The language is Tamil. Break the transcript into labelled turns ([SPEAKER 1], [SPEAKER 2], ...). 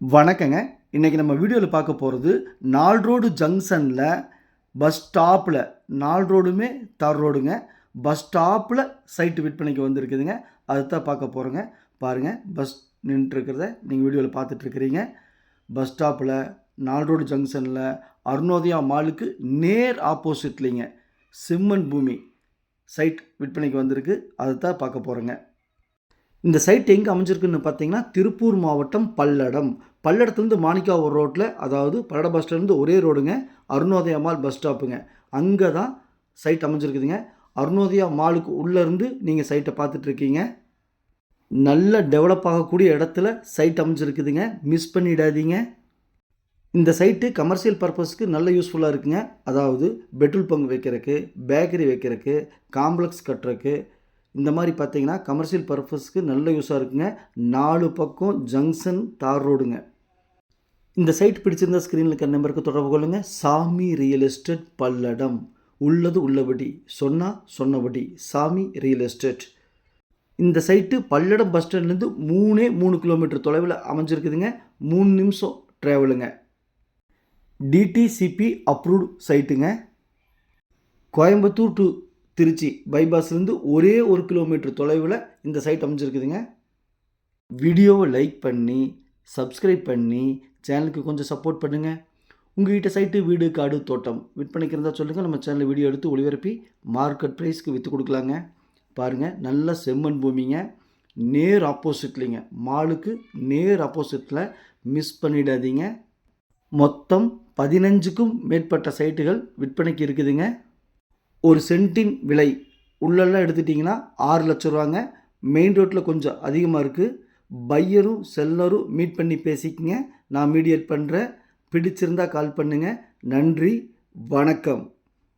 [SPEAKER 1] வணக்கங்க. இன்றைக்கி நம்ம வீடியோவில் பார்க்க போகிறது நால் ரோடு ஜங்ஷனில் பஸ் ஸ்டாப்பில் நால் ரோடுமே தார் ரோடுங்க. பஸ் ஸ்டாப்பில் சைட்டு விற்பனைக்கு வந்திருக்குதுங்க. அதை தான் பார்க்க போகிறோங்க பாருங்கள் பஸ் நின்றுருக்கிறத நீங்கள் வீடியோவில் பார்த்துட்ருக்குறீங்க பஸ் ஸ்டாப்பில் நால் ரோடு ஜங்ஷனில் அருணோதயா மாலுக்கு நேர் ஆப்போசிட்லிங்க சிம்மன் பூமி சைட் விற்பனைக்கு வந்திருக்கு. அதை தான் பார்க்க போகிறோங்க இந்த சைட் எங்கே அமைஞ்சிருக்குன்னு பார்த்தீங்கன்னா திருப்பூர் மாவட்டம் பல்லடம். பல்லடத்துலேருந்து மாணிக்காவூர் ரோட்டில் அதாவது பல்லட பஸ் ஸ்டாண்ட்லேருந்து ஒரே ரோடுங்க அருணோதயா மால் பஸ் ஸ்டாப்புங்க அங்கே தான் சைட் அமைஞ்சிருக்குதுங்க. அருணோதயா மாலுக்கு உள்ளேருந்து நீங்கள் சைட்டை பார்த்துட்ருக்கீங்க. நல்ல டெவலப் ஆகக்கூடிய இடத்துல சைட் அமைஞ்சிருக்குதுங்க. மிஸ் பண்ணிடாதீங்க. இந்த சைட்டு கமர்ஷியல் பர்பஸ்க்கு நல்ல யூஸ்ஃபுல்லாக இருக்குங்க. அதாவது பெட்ரோல் பங்க் வைக்கிறதுக்கு பேக்கரி வைக்கிறதுக்கு காம்ப்ளெக்ஸ் கட்டுறதுக்கு இந்த மாதிரி பார்த்தீங்கன்னா கமர்ஷியல் பர்பஸ்க்கு நல்ல யூஸாக இருக்குங்க. நாலு பக்கம் ஜங்ஷன் தார் ரோடுங்க. இந்த சைட் பிடிச்சிருந்த ஸ்க்ரீனில் இருக்கிற நம்பருக்கு தொடர்பு கொள்ளுங்கள் சாமி ரியல் எஸ்டேட் பல்லடம். உள்ளது உள்ளபடி. சொன்னால் சொன்னபடி. சாமி ரியல் எஸ்டேட் இந்த சைட்டு பல்லடம் பஸ் ஸ்டாண்ட்லேருந்து மூணே மூணு கிலோமீட்டர் தொலைவில் அமைஞ்சிருக்குதுங்க. மூணு நிமிஷம் ட்ராவலுங்க டிடிசிபி அப்ரூவ்டு சைட்டுங்க கோயம்புத்தூர் டு திருச்சி பைபாஸ்லேருந்து ஒரே ஒரு கிலோமீட்டர் தொலைவில் இந்த சைட் அமைஞ்சிருக்குதுங்க. வீடியோவை லைக் பண்ணி சப்ஸ்கிரைப் பண்ணி சேனலுக்கு கொஞ்சம் சப்போர்ட் பண்ணுங்கள் உங்கள்கிட்ட சைட்டு வீடு காடு தோட்டம் விற்பனைக்கு இருந்தால் சொல்லுங்கள் நம்ம சேனலில் வீடியோ எடுத்து ஒளிபரப்பி மார்க்கெட் ப்ரைஸ்க்கு விற்று கொடுக்கலாங்க. பாருங்கள் நல்ல செம்மண் பூமிங்க. நேர் ஆப்போசிட்லிங்க மாலுக்கு நேர் ஆப்போசிட்டில் மிஸ் பண்ணிடாதீங்க. மொத்தம் பதினஞ்சுக்கும் மேற்பட்ட சைட்டுகள் விற்பனைக்கு இருக்குதுங்க. ஒரு சென்ட்டின் விலை உள்ளெல்லாம் எடுத்துட்டிங்கன்னா ஆறு லட்ச ரூபாங்க. மெயின் ரோட்டில் கொஞ்சம் அதிகமாக இருக்குது பையரும் செல்லரும் மீட் பண்ணி பேசிக்கங்க. நான் மீடியேட் பண்ணுறேன் பிடிச்சிருந்தா கால் பண்ணுங்கள் நன்றி. வணக்கம்.